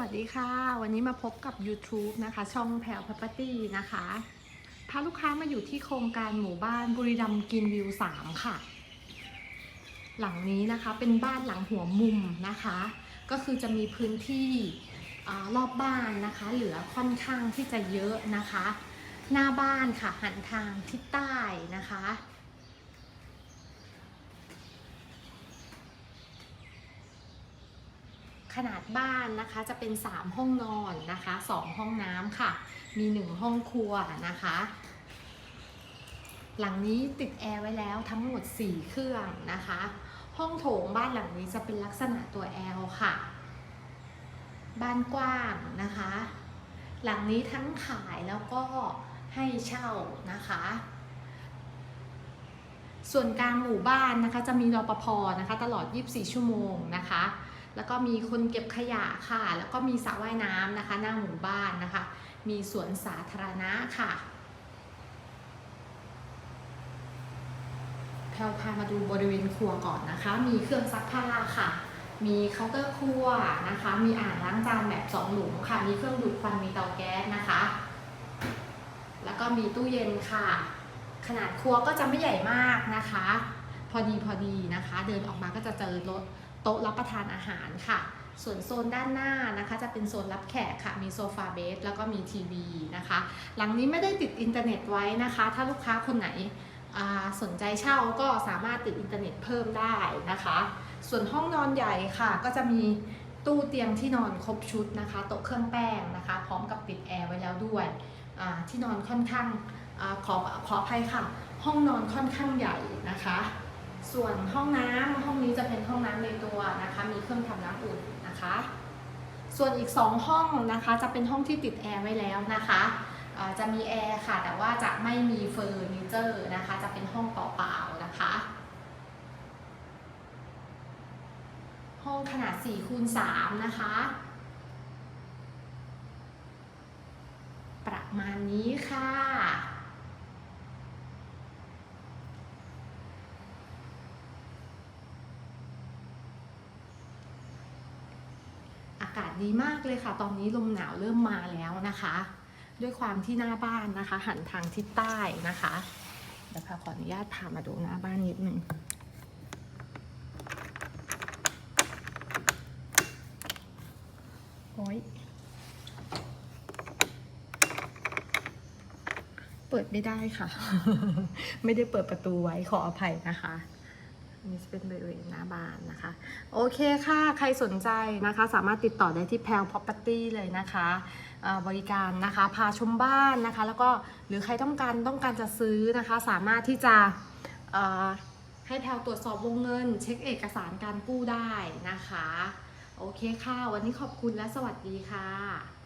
วัสดีค่ะ วันนี้มาพบกับ YouTube นะคะ ช่องแพลวพัปตี้นะคะพาลูกค้ามาอยู่ที่โครงการหมู่บ้านบุรีรัมย์กินวิว 3 ค่ะ หลังนี้นะคะเป็นบ้านหลังหัวมุมนะคะ ก็คือจะมีพื้นที่อรอบบ้านนะคะ เหลือค่อนข้างที่จะเยอะนะคะ หน้าบ้านค่ะหันทางทิศใต้นะคะ ขนาดบ้านนะคะจะเป็น 3 ห้องนอนนะคะ 2 ห้องน้ำค่ะ มี 1 ห้องครัวนะคะ หลังนี้ติดแอร์ไว้แล้วทั้งหมด 4 เครื่องนะคะ ห้องโถงบ้านหลังนี้จะเป็นลักษณะตัว L ค่ะ บ้านกว้างนะคะ หลังนี้ทั้งขายแล้วก็ให้เช่านะคะส่วนกลางหมู่บ้านนะคะจะมีรปภนะคะ ตลอด 24 ชั่วโมงนะคะ แล้วก็มีคนเก็บขยะค่ะ แล้วก็มีสระว่ายน้ำนะคะ หน้าหมู่บ้านนะคะ มีสวนสาธารณะค่ะแพลวพามาดูบริเวณครัวก่อนนะคะ มีเครื่องซักผ้าค่ะ มีเคาน์เตอร์ครัวนะคะ มีอ่างล้างจานแบบสองหลุมค่ะ มีเครื่องดูดควัน มีเตาแก๊สนะคะ แล้วก็มีตู้เย็นค่ะ ขนาดครัวก็จะไม่ใหญ่มากนะคะ พอดีพอดีนะคะ เดินออกมาก็จะเจอรถ โต๊ะรับประทานอาหารค่ะ ส่วนโซนด้านหน้านะคะ จะเป็นโซนรับแขกค่ะ มีโซฟาเบสแล้วก็มีทีวีนะคะ หลังนี้ไม่ได้ติดอินเทอร์เน็ตไว้นะคะ ถ้าลูกค้าคนไหนสนใจเช่าก็สามารถติดอินเทอร์เน็ตเพิ่มได้นะคะ ส่วนห้องนอนใหญ่ค่ะก็จะมีตู้เตียงที่นอนครบชุดนะคะโต๊ะเครื่องแป้งนะคะ พร้อมกับติดแอร์ไว้แล้วด้วยที่นอนค่อนข้างอขอขออภัยค่ะ ห้องนอนค่อนข้างใหญ่นะคะ ส่วนห้องน้ำห้องนี้จะเป็นห้องน้ำในตัวนะคะ มีเครื่องทำน้ำอุ่นนะคะ ส่วนอีก 2 ห้องนะคะจะเป็นห้องที่ติดแอร์ไว้แล้วนะคะจะมีแอร์ค่ะ แต่ว่าจะไม่มีเฟอร์นิเจอร์นะคะ จะเป็นห้องเปล่าๆนะคะ ห้องขนาด4คูณ3นะคะ ประมาณนี้ค่ะ อากาศ ดีมากเลยค่ะ ตอนนี้ลมหนาวเริ่มมาแล้วนะคะ ด้วยความที่หน้าบ้านนะคะ หันทางทิศใต้นะคะเดี๋ยวพาขออนุญาตพามาดูหน้าบ้านนิดนึงโอ้ยเปิดไม่ได้ค่ะ ไม่ได้เปิดประตูไว้ขออภัยนะคะ นนี้จะเป็นบริเวณหน้าบ้านนะคะ โอเคค่ะ ใครสนใจนะคะ สามารถติดต่อได้ที่แพลว property เลยนะคะบริการนะคะพาชมบ้านนะคะ แล้วก็หรือใครต้องการต้องการจะซื้อนะคะ สามารถที่จะให้แพลวตรวจสอบวงเงิน เช็คเอกสารการกู้ได้นะคะ โอเคค่ะ วันนี้ขอบคุณและสวัสดีค่ะ